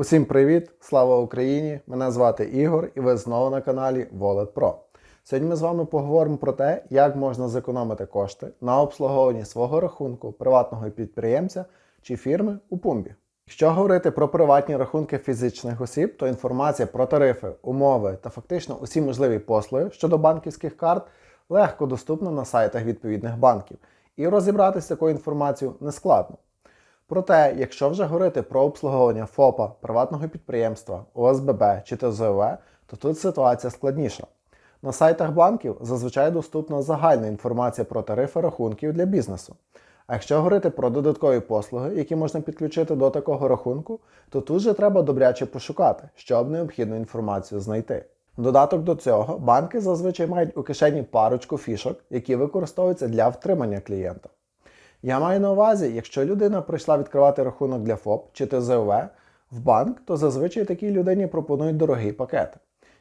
Усім привіт! Слава Україні! Мене звати Ігор і ви знову на каналі Wallet Pro. Сьогодні ми з вами поговоримо про те, як можна зекономити кошти на обслуговуванні свого рахунку приватного підприємця чи фірми у Пумбі. Якщо говорити про приватні рахунки фізичних осіб, то інформація про тарифи, умови та фактично усі можливі послуги щодо банківських карт легко доступна на сайтах відповідних банків, і розібратися з такою інформацією не складно. Проте, якщо вже говорити про обслуговування ФОПа, приватного підприємства, ОСББ чи ТЗОВ, то тут ситуація складніша. На сайтах банків зазвичай доступна загальна інформація про тарифи рахунків для бізнесу. А якщо говорити про додаткові послуги, які можна підключити до такого рахунку, то тут же треба добряче пошукати, щоб необхідну інформацію знайти. Додаток до цього банки зазвичай мають у кишені парочку фішок, які використовуються для втримання клієнта. Я маю на увазі, якщо людина прийшла відкривати рахунок для ФОП чи ТЗОВ в банк, то зазвичай такій людині пропонують дорогий пакет.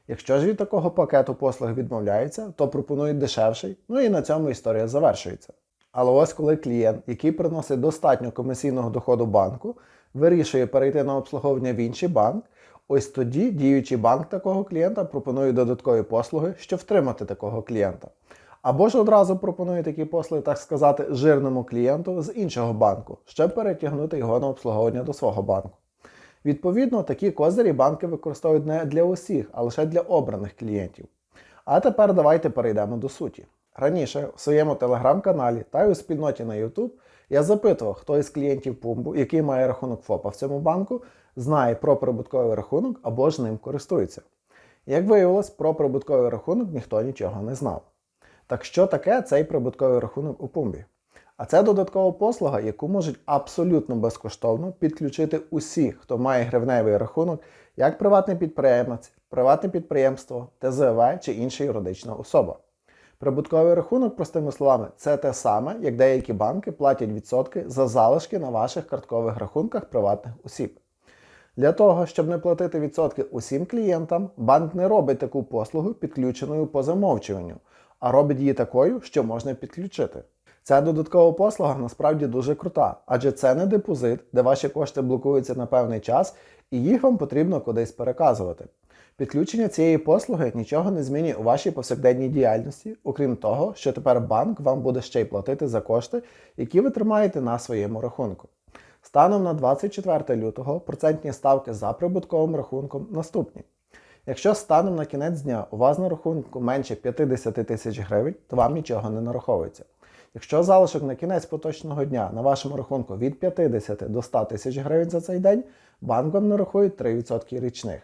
Якщо ж від такого пакету послуг відмовляється, то пропонують дешевший, ну і на цьому історія завершується. Але ось коли клієнт, який приносить достатньо комісійного доходу банку, вирішує перейти на обслуговування в інший банк, ось тоді діючий банк такого клієнта пропонує додаткові послуги, щоб втримати такого клієнта. Або ж одразу пропонує такі послуги, так сказати, жирному клієнту з іншого банку, щоб перетягнути його на обслуговування до свого банку. Відповідно, такі козирі банки використовують не для усіх, а лише для обраних клієнтів. А тепер давайте перейдемо до суті. Раніше у своєму телеграм-каналі та й у спільноті на YouTube я запитував, хто із клієнтів Пумбу, який має рахунок ФОПа в цьому банку, знає про прибутковий рахунок або ж ним користується. Як виявилось, про прибутковий рахунок ніхто нічого не знав. Так що таке цей прибутковий рахунок у Пумбі? А це додаткова послуга, яку можуть абсолютно безкоштовно підключити усі, хто має гривневий рахунок, як приватний підприємець, приватне підприємство, ТЗВ чи інша юридична особа. Прибутковий рахунок, простими словами, це те саме, як деякі банки платять відсотки за залишки на ваших карткових рахунках приватних осіб. Для того, щоб не платити відсотки усім клієнтам, банк не робить таку послугу підключеною по замовчуванню, а робить її такою, що можна підключити. Ця додаткова послуга насправді дуже крута, адже це не депозит, де ваші кошти блокуються на певний час і їх вам потрібно кудись переказувати. Підключення цієї послуги нічого не змінює у вашій повсякденній діяльності, окрім того, що тепер банк вам буде ще й платити за кошти, які ви тримаєте на своєму рахунку. Станом на 24 лютого процентні ставки за прибутковим рахунком наступні. Якщо станом на кінець дня у вас на рахунку менше 50 тисяч гривень, то вам нічого не нараховується. Якщо залишок на кінець поточного дня на вашому рахунку від 50 до 100 тисяч гривень за цей день, банк вам нарахує 3% річних.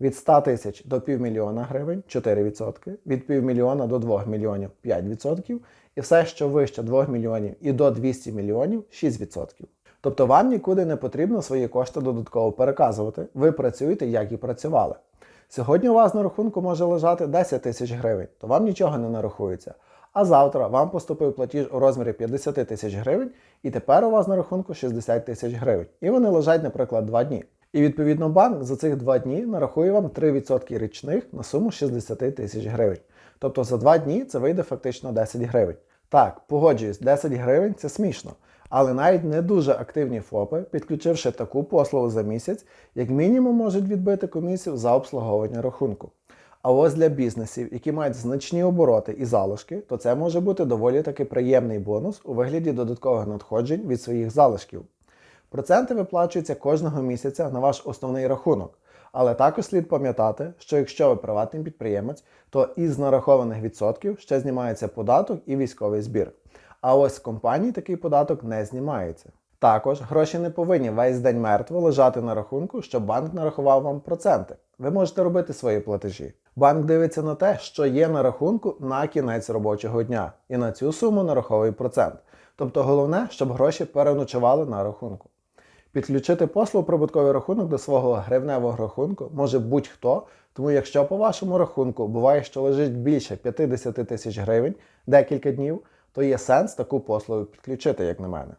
Від 100 тисяч до півмільйона гривень 4%, від півмільйона до 2 мільйонів 5%, і все, що вище 2 мільйонів і до 200 мільйонів 6%. Тобто вам нікуди не потрібно свої кошти додатково переказувати, ви працюєте, як і працювали. Сьогодні у вас на рахунку може лежати 10 тисяч гривень, то вам нічого не нарахується. А завтра вам поступив платіж у розмірі 50 тисяч гривень, і тепер у вас на рахунку 60 тисяч гривень. І вони лежать, наприклад, 2 дні. І відповідно банк за цих 2 дні нарахує вам 3% річних на суму 60 тисяч гривень. Тобто за 2 дні це вийде фактично 10 гривень. Так, погоджуюсь, 10 гривень це смішно. Але навіть не дуже активні ФОПи, підключивши таку послугу за місяць, як мінімум можуть відбити комісію за обслуговування рахунку. А ось для бізнесів, які мають значні обороти і залишки, то це може бути доволі таки приємний бонус у вигляді додаткових надходжень від своїх залишків. Проценти виплачуються кожного місяця на ваш основний рахунок. Але також слід пам'ятати, що якщо ви приватний підприємець, то із нарахованих відсотків ще знімається податок і військовий збір. А ось з компаній такий податок не знімається. Також гроші не повинні весь день мертво лежати на рахунку, щоб банк нарахував вам проценти. Ви можете робити свої платежі. Банк дивиться на те, що є на рахунку на кінець робочого дня, і на цю суму нараховує процент. Тобто головне, щоб гроші переночували на рахунку. Підключити послуг прибутковий рахунок до свого гривневого рахунку може будь-хто, тому якщо по вашому рахунку буває, що лежить більше 50 тисяч гривень декілька днів, то є сенс таку послугу підключити, як на мене.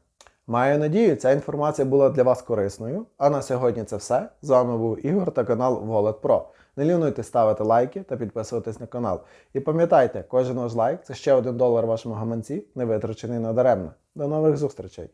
Маю надію, ця інформація була для вас корисною. А на сьогодні це все. З вами був Ігор та канал Wallet Pro. Не лінуйте ставити лайки та підписуватись на канал. І пам'ятайте, кожен ваш лайк це ще один долар вашому гаманці, не витрачений надаремно. До нових зустрічей!